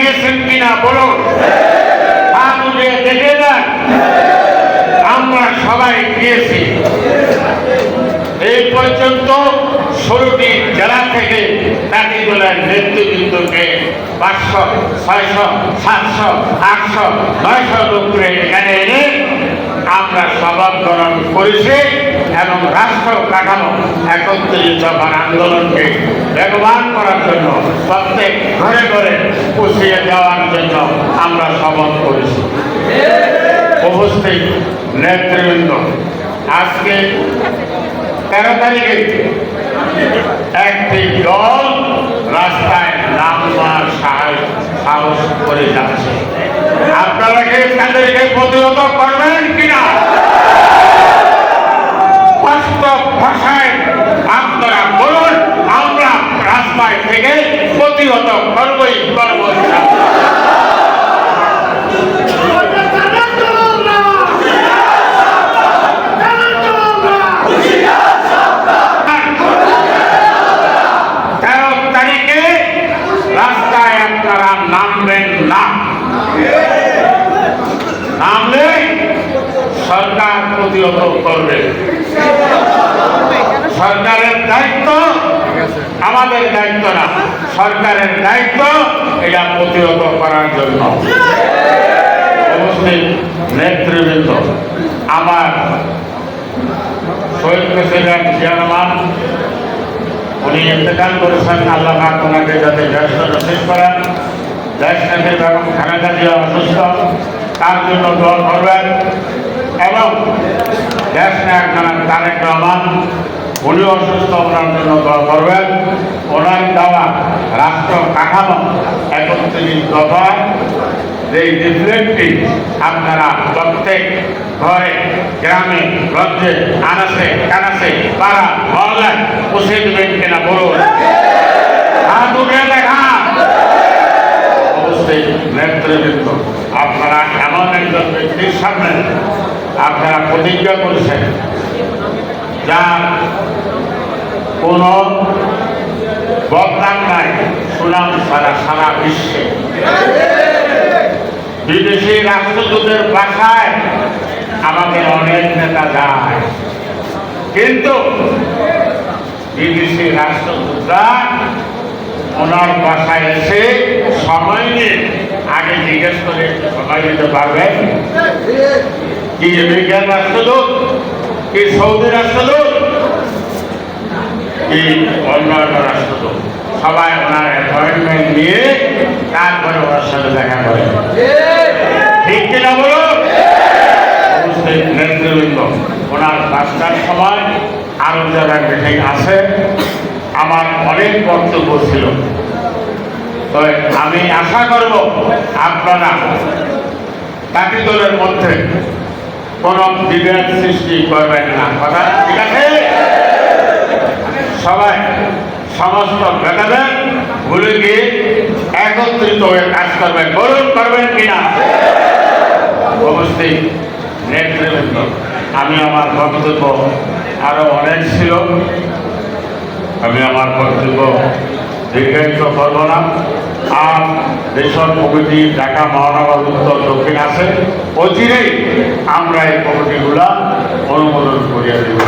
দিয়েছেন কিনা বলুন। আমরা সবাই দিয়েছি এই পর্যন্ত ষোলোটি জেলা থেকে কাটিগোলার নেতৃবৃন্দকে পাঁচশো, ছয়শো, সাতশো, আটশো, নয়শো লোকরে এখানে এনে আমরা সভা গ্রহণ করেছি এবং রাষ্ট্র কাঠামো একত্রিত আন্দোলনকে বেগবান করার জন্য প্রত্যেক ঘরে ঘরে পুষিয়ে দেওয়ার জন্য আমরা শপথ করেছি। উপস্থিত নেতৃবৃন্দ, আজকে তেরো তারিখে একটি দল রাস্তায় নামবার সাহস সাহস করে যাচ্ছে। আপনারা কি তাদেরকে প্রতিহত করবেন কিনা বাস্তব ভাষায় আপনারা বলুন আমরা রাস্তায় থেকে প্রতিহত করবই করব তেরো তারিখে রাস্তায় আপনারা নামবেন না নামলে সরকার প্রতিহত করবে। সরকারের দায়িত্ব আমাদের দায়িত্ব না। সরকারের দায়িত্ব এটা প্রতিহত করার জন্য। উপস্থিত নেতৃবৃন্দ, আমার শহীদ প্রেসিডেন্ট জিয়া রহমান, উনি ইন্তেকাল করেছেন, আল্লাহ পাক যাতে ব্যস্ত নসিব করেন। দেশ নেত্রী বেগম খালেদা অসুস্থ, তার জন্য দোয়া করবেন। এবং দেশ নায়ক জনাব তারেক রহমান উনি অসুস্থ, ওনার জন্য দোয়া করবেন। ওনার দেওয়া রাষ্ট্র কাঠামো একত্রিশ দফা এই রিফ্লেক্টটি আপনারা প্রত্যেক ঘরে, গ্রামে, গঞ্জে, আনাসে, কানাসে, পাড়া, মহল্লায় পুষে দেবেন কিনা বলুন। অবশ্যই নেতৃবৃন্দ, আপনারা এমন একজন ব্যক্তির সামনে আপনারা প্রতিজ্ঞা করেছেন যা কোন বদনাম নাই সুনাম সারা সারা বিশ্বে। বিদেশি রাষ্ট্রদূতের বাসায় আমাদের অনেক নেতা যায়। কিন্তু বিদেশি রাষ্ট্রদূতরা ওনার বাসায় এসে সময় নিয়ে আগে জিজ্ঞেস করে সময় দিতে পারবেন? কি আমেরিকান রাষ্ট্রদূত কি সৌদি রাষ্ট্রদূত কি অন্য একটা রাষ্ট্রদূত সবাই ওনার অ্যাপয়েন্টমেন্ট নিয়ে তারপরে ওনার সাথে দেখা করে। ঠিক কিনা বলো? নেতৃবৃন্দ, ওনার পাঁচটার সময় আরও যারা মিটিং আছে, আমার অনেক বক্তব্য ছিল। তবে আমি আশা করব আপনারা তাঁতি দলের মধ্যে কোনো বিভেদ সৃষ্টি করবেন না। কথা ঠিক আছে? সবাই সমস্ত ভেদাভেদ ভুলে গিয়ে একত্রিত হয়ে কাজ করবেন। বলুন, করবেন কিনা? অবশ্যই নেতৃবৃন্দ। আমি আমার বক্তব্য আরও অনেক ছিল। আমি আমার বক্তব্য দীর্ঘায়িত করব না। আর দেশের প্রকৃতি ঢাকা মহানগর উত্তর দক্ষিণ আছে। অচিরেই আমরা এই কমিটিগুলা অনুমোদন করিয়া দেব।